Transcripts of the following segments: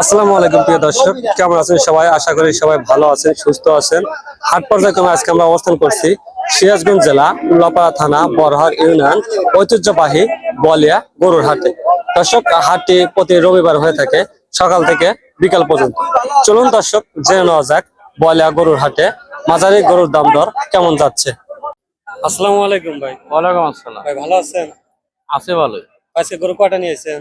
আসসালামু আলাইকুম প্রিয় দর্শক কেমন আছেন সবাই? আশা করি সবাই ভালো আছেন সুস্থ আছেন। হাট পর্যায়ক্রমে আজকে আমরা অবস্থান করছি সিরাজগঞ্জ জেলা উল্লাপাড়া থানা বরহাট ইউনিয়ন ঐতিহ্যবাহী বলিয়া গরুর হাটে। দর্শক হাটটি প্রতি রবিবার হয়ে থাকে সকাল থেকে বিকাল পর্যন্ত। চলুন দর্শক জেনে নেওয়া যাক বলিয়া গরুর হাটে মাঝারি গরুর দাম দর কেমন যাচ্ছে। আসসালামু আলাইকুম ভাই। ওয়ালাইকুম আসসালাম। ভাই ভালো আছেন? আছে ভালো আজকে গরু কটা নিয়েছেন?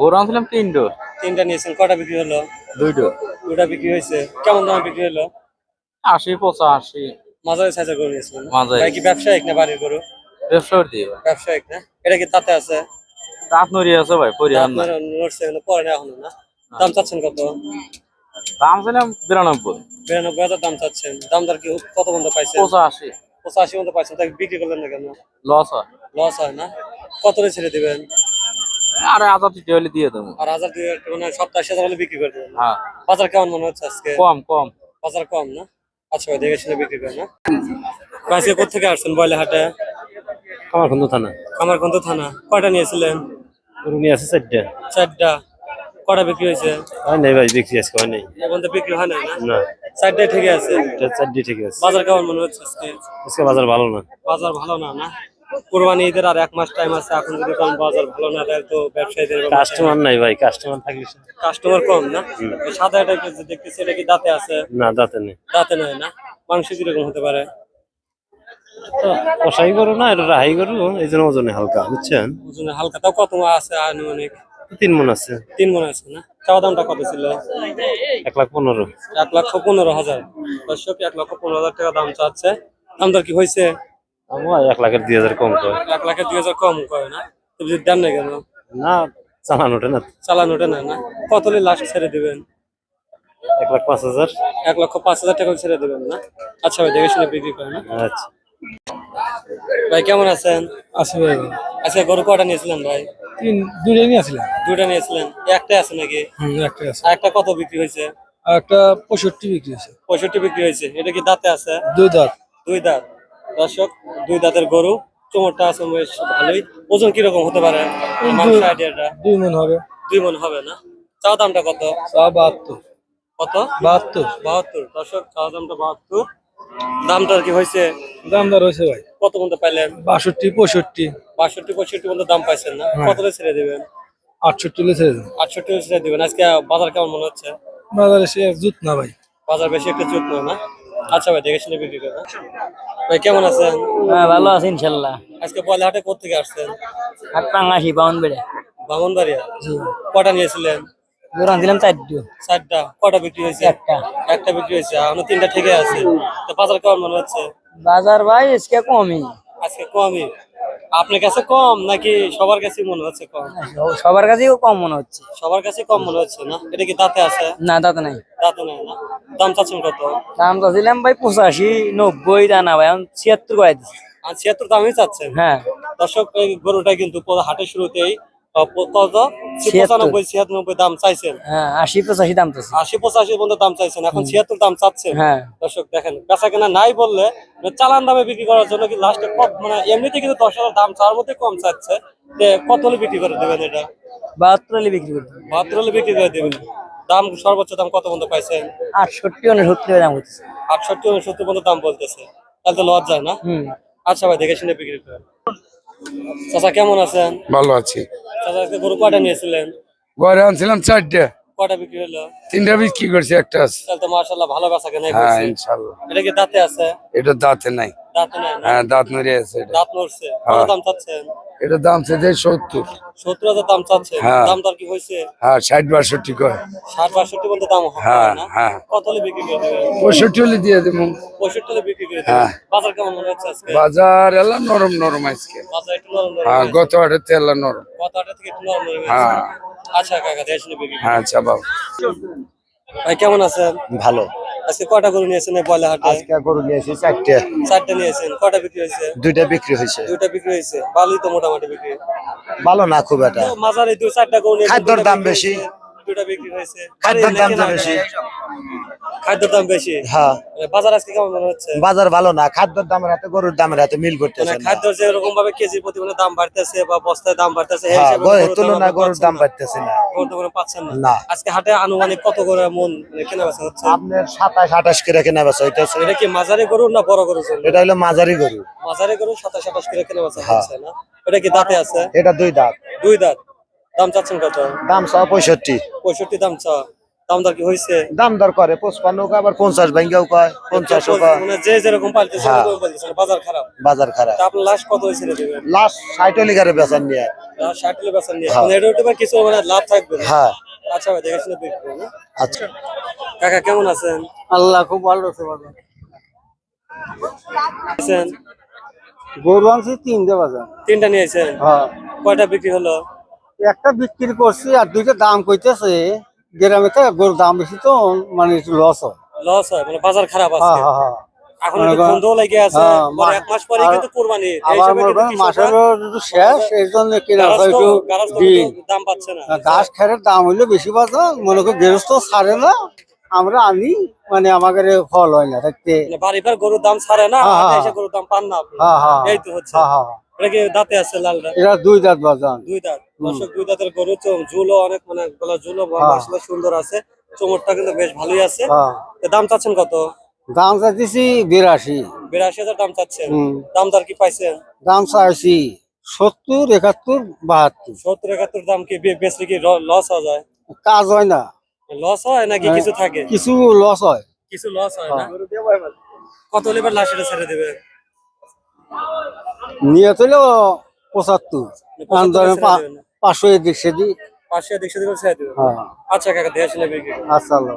গরু আনছিলাম তিনটো। তিনটা নিয়েছেন কটা বিক্রি হলো? দুইটো। দুটা বিক্রি হয়েছে। কেমন দামে বিক্রি হলো? আশি পঁচাশি। মাঝারি সাইজের গরু নিয়েছিলেন মাঝারি। ভাই কি ব্যবসায়িক না বাড়ির গরু? দেড়শো দিয়ে। ভাই ব্যবসায়িক না? এটা কি তাতে আছে? রাত নড়ি আছে ভাই পরিহার না। আপনার নড়ছে এখনও পরে না এখনও না? দাম চাচ্ছেন কত? দাম ছিলাম বিরানব্বই। বিরানব্বই হাজার দাম চাচ্ছেন। দাম দর কি কত বন্ধ পাইছেন? পঁচাশি। পঁচাশি মতো পাইছেন। তাই বিক্রি করলেন না কেন? লস হয়। লস হয় না? কত রে ছেড়ে দিবেন? আরে হাজার হলে দিয়ে দেবো। আর হাজার দুই মানে সপ্তাহ হলে বিক্রি করে দেবেন হ্যাঁ। বাজার কেমন মনে হচ্ছে আজকে? কম কম। বাজার কম না? আচ্ছা ভাই দেখে শুনে বিক্রি করেন না। আজকে কোথেকে আসছেন বয়লা হাটে আমার বন্ধু থানা। কামারগঞ্জ থানা। কয়টা নিয়েছিলেন? গরু নিয়ে আছে চারটা। চারটা। কটা বিক্রি হয়েছে? হয় নাই ভাই বিক্রি আজকে হয় নাই। এখন তো বিক্রি হয় নাই না? চারটায় ঠিক আছে? এটা ঠিক আছে। বাজার কেমন মনে হচ্ছে আজকে? আজকে বাজার ভালো না। বাজার ভালো না না? কোরবানি ঈদের আর এক মাস টাইম আছে। এখন যদি কোন বাজার ভালো না দেয় তো ব্যবসায়ীদের কাস্টমার নাই ভাই কাস্টমার থাকলে কাস্টমার কম না? সাদা এটা যে দেখতেছি এটা কি দাঁতে আছে? না দাঁতে নেই। দাঁতে নয় না? মাংস কীরকম হতে পারে? তো কষাই গরু না এটা রাহাই গরু এই জন্য ওজনে হালকা বুঝছেন? ওজনে হালকা। তাও কত আছে আনুমানিক? তিন মন আছে। তিন মনে আছে না? চাওয়া দামটা কত ছিল? এক লাখ পনেরো। এক লক্ষ পনেরো হাজার। দর্শক এক লক্ষ পনেরো হাজার টাকা দাম চাচ্ছে। দাম দর কি হয়েছে? আমার এক লাখের দুই হাজার কম করে এক লাখের দুই হাজার কম করে না? তো যদি দেন না কেন? না চালান ওঠে না। চালান ওঠে না না? কত লাস্ট ছেড়ে দিবেন? এক লাখ পাঁচ হাজার। এক লক্ষ পাঁচ হাজার টাকা ছেড়ে দেবেন না? আচ্ছা ভাই দেখে শুনে বিক্রি করেন না? আচ্ছা। ভাই কেমন আছেন? আছে ভাই। আজকে গরু কটা নিয়েছিলেন ভাই? তিন দুটাই নিয়ে আসছিলাম দুটা নিয়েছিলেন। একটাই আছে নাকি? হুম একটা আছে। আর একটা কত বিক্রি হয়েছে? আর একটা পঁয়ষট্টি বিক্রি আছে পঁয়ষট্টি বিক্রি হয়েছে। এটা কি দাঁতে আছে? দুই দাঁত। দুই দাঁত। দর্শক দুই দাঁতের গরু চোমরটা আছে বেশ ভালোই। ওজন কীরকম হতে পারে? মাংস আইডিয়াটা দুই মন হবে। দুই মন হবে না। চা দামটা কত? চা বাহাত্তর। কত? বাহাত্তর। বাহাত্তর। দর্শক চা দামটা বাহাত্তর। দামটা কি হয়েছে? দামদার হয়েছে ভাই। কত পর্যন্ত পাইলেন? বাষট্টি পঁয়ষট্টি। বাষট্টি পঁয়ষট্টি পর্যন্ত দাম পাইছেন না। কত ছেড়ে দেবেন? আটষট্টি লেছে আটষট্টি ছেড়ে দেবেন। আজকে বাজার কেমন মনে হচ্ছে? বাজারে সে জুত না ভাই। বাজার বেশি একটা জুত নয় না? আচ্ছা ভাই দেখে শুনে বিক্রি করেন ভাই কেমন আছেন? হ্যাঁ ভালো আছে ইনশাল্লাহ। আজকে বলে হাটে কোথেকে আসছেন? হাট পাঙ্গাসি বাউন বেড়ে বামনবাড়িয়া কটা নিয়েছিলেন? জোরান দিলাম চারটু। চারটা। কটা বিক্রি হয়েছে? একটা। একটা বিক্রি হয়েছে। এখনও তিনটা থেকে আছে। তো বাজার কেমন মনে হচ্ছে? বাজার ভাই আজকে কমই। আজকে কমই। আপনার কাছে কম নাকি সবার কাছে মনে হচ্ছে কম? সবার কাছেই কম মনে হচ্ছে। সবার কাছে কম মনে হচ্ছে না? এটা কি দাঁতে আছে? না দাঁতে নাই। দাঁতে নাই না? দাম চাচ্ছেন কত? দাম চাচ্ছিলাম দিলাম ভাই পঁচাশি নব্বই দানা ভাই এখন ছিয়াত্তর করে দিচ্ছি আর ছিয়াত্তর দামই চাচ্ছেন? হ্যাঁ। দর্শক গরুটা কিন্তু হাটের শুরুতেই কত ছিয়াত্তর। ছিয়ানব্বই দাম চাইছেন। হ্যাঁ আশি পঁচাশি দাম তো আশি পঁচাশি পর্যন্ত দাম চাইছেন। এখন ছিয়াত্তর দাম চাচ্ছেন। হ্যাঁ। দর্শক দেখেন বেচা কেনা নাই বললে মানে চালান দামে বিক্রি করার জন্য কি লাস্টে কত মানে এমনিতে কিন্তু দশ হাজার দাম মধ্যে কম চাচ্ছে। যে কত হলে বিক্রি করে দেবেন এটা? বাহাত্তর হলে বিক্রি করতে বাহাত্তর হলে বিক্রি করে দেবেন। দাম সর্বোচ্চ দাম কত পর্যন্ত পাইছেন? আটষট্টি উনসত্তর দাম করতেছে আটষট্টি উনসত্তর পর্যন্ত দাম বলতেছে। তাহলে তো লস যায় না আচ্ছা ভাই দেখে শুনে বিক্রি করেন। চাচা কেমন আছেন? ভালো আছি। চাচা আজকে গরু কয়টা নিয়েছিলেন ঘরে আনছিলাম চারটে। কয়টা বিক্রি হলো? তিনটা বিক্রি করছি একটা আছে। তাহলে তো মাশাআল্লাহ ভালো বেচা কেনাই হ্যাঁ ইনশাআল্লাহ। ইনশাল্লাহ এটা কি দাঁতে আছে? এটা দাঁতে নাই। হ্যাঁ দাঁত আছে দাঁত নড়ছে। হ্যাঁ। দাম চাচ্ছেন? এটা দাম চাইছে সত্তর। সত্তর হাজার দাম চাচ্ছে হ্যাঁ। দাম দর কি হয়েছে? হ্যাঁ ষাট বাষট্টি কয়। ষাট বাষট্টি দাম হ্যাঁ, হ্যাঁ। কত হলে বিক্রি করে দেবেন? পঁয়ষট্টি হলে দিয়ে দেবো। পঁয়ষট্টি হলে বিক্রি করে হ্যাঁ। বাজার কেমন মনে হচ্ছে আজকে? বাজার এলা নরম নরম আজকে। বাজার একটু নরম নরম হ্যাঁ গত এলা নরম। গত হাটে থেকে একটু নরম নরম হ্যাঁ। আচ্ছা কাকা দেখে বিক্রি বাবু ভাই কেমন আছেন? ভালো। আজকে কটা গরু নিয়েছেন বয়লা হাটে? আজকে গরু নিয়েছি চারটে। চারটে নিয়েছেন কটা বিক্রি হয়েছে? দুইটা বিক্রি হয়েছে। দুইটা বিক্রি হয়েছে ভালোই তো মোটামুটি বিক্রি। ভালো না খুব একটা। মাঝারি দু চারটা গরু নিয়ে খাদ্যর দাম বেশি। দুইটা বিক্রি হয়েছে। খাদ্যর দাম বেশি। খাদ্যের দাম বেশি? হ্যাঁ। মানে বাজার আজকে কেমন মনে হচ্ছে? বাজার ভালো না খাদ্যের দামের হাতে গরুর দামের হাতে মিল মানে করতেছে না। খাদ্য যে রকম ভাবে কেজি প্রতি মানে দাম বাড়তেছে বা বস্তায় দাম বাড়তেছে এই হ্যাঁ হিসেবে গরুর দাম বাড়তেছে না। গরুর দাম পাচ্ছেন না। আজকে হাটে আনুমানিক কত করে মন মানে কেনা বেচা হচ্ছে? আপনার সাতাশ আঠাশ করে কেনা বেচা হইতেছে। এটা কি মাঝারি গরু না বড় গরু এটা হলো মাঝারি গরু। মাঝারি গরু সাতাশ আঠাশ করে কেনা বেচা হ্যাঁ। হচ্ছে না? এটা কি দাঁতে আছে? এটা দুই দাঁত। দুই দাঁত। দাম চাচ্ছেন কত? দাম সহ পঁয়ষট্টি। পঁয়ষট্টি দাম চা দাম দর কি হয়েছে দাম দর করে পঁচপান্ন আবার পঞ্চাশ ভাঙ্গেও কয় পঞ্চাশও কয়। মানে যে যেরকম পাল্টেছে হ্যাঁ। বাজার খারাপ। বাজার খারাপ। তা আপনার লাস্ট কত হয়েছিল দেবেন লাস্ট ষাট লিগারে বেচার নিয়ে। ষাট কিলো বেচা নিয়ে। হ্যাঁ। মানে এটা উঠে কিছু মানে লাভ থাকবে হ্যাঁ। আচ্ছা ভাই দেখে শুনে বিক্রি হ্যাঁ? আচ্ছা। কাকা কেমন আছেন? আল্লাহ খুব ভালো আছে ভালো আছেন? গরু আনছি তিনটে বাজার। তিনটা নিয়েছেন হ্যাঁ। কয়টা বিক্রি হলো? একটা বিক্রি করছি আর দুইটা দাম কইতেছে। গ্রামে তো গরুর দাম বেশি তো মানে একটু লস হয়। লস হয় মানে বাজার খারাপ আছে হ্যাঁ হ্যাঁ হ্যাঁ। এখন লেগে আছে হ্যাঁ, পরে এক মাস পরে কিন্তু কোরবানি এই শেষ এই জন্য কেনা একটু দাম পাচ্ছে না। ঘাস খেরের দাম হইলে বেশি বাজার মনে করি গৃহস্থ ছাড়ে না আমরা আনি মানে আমাদের ফল হয় না থাকতে। মানে বাড়ি ভার গরুর দাম ছাড়ে না হ্যাঁ, হ্যাঁ। এসে গরুর দাম পান না আপনি। হ্যাঁ হ্যাঁ। এই তো হচ্ছে। হ্যাঁ হ্যাঁ। এটা কি দাঁতে আছে লালটা? এরা দুই দাঁত বাজান। দুই দাঁত। দর্শক দুই দাঁতের গরু ঝুলও অনেক মানে গলা ঝুলও হ্যাঁ। সুন্দর আছে। চোমরটা কিন্তু বেশ ভালোই আছে। হ্যাঁ। দাম চাচ্ছেন কত? দাম চাইতেছি বিরাশি। বিরাশি হাজার দাম চাচ্ছেন। দাম দর কি পাইছেন? দাম চাইছি সত্তর একাত্তর বাহাত্তর। সত্তর একাত্তর দাম কি বেচলে কি লস হয়ে যায়? কাজ হয় না। লস হয় নাকি কিছু থাকে? কিছু লস হয়। কিছু লস হয় না? হ্যাঁ। কত লেবার লাশ এটা ছেড়ে দেবে? নিয়ে তো পঁচাত্তর। পাঁচশো এদিক সেদিক। পাঁচশো দেখছে দেবে ছেড়ে দেবে। হ্যাঁ। আচ্ছা কাকা শুনে বিক্রি আচ্ছা আল্লাহ।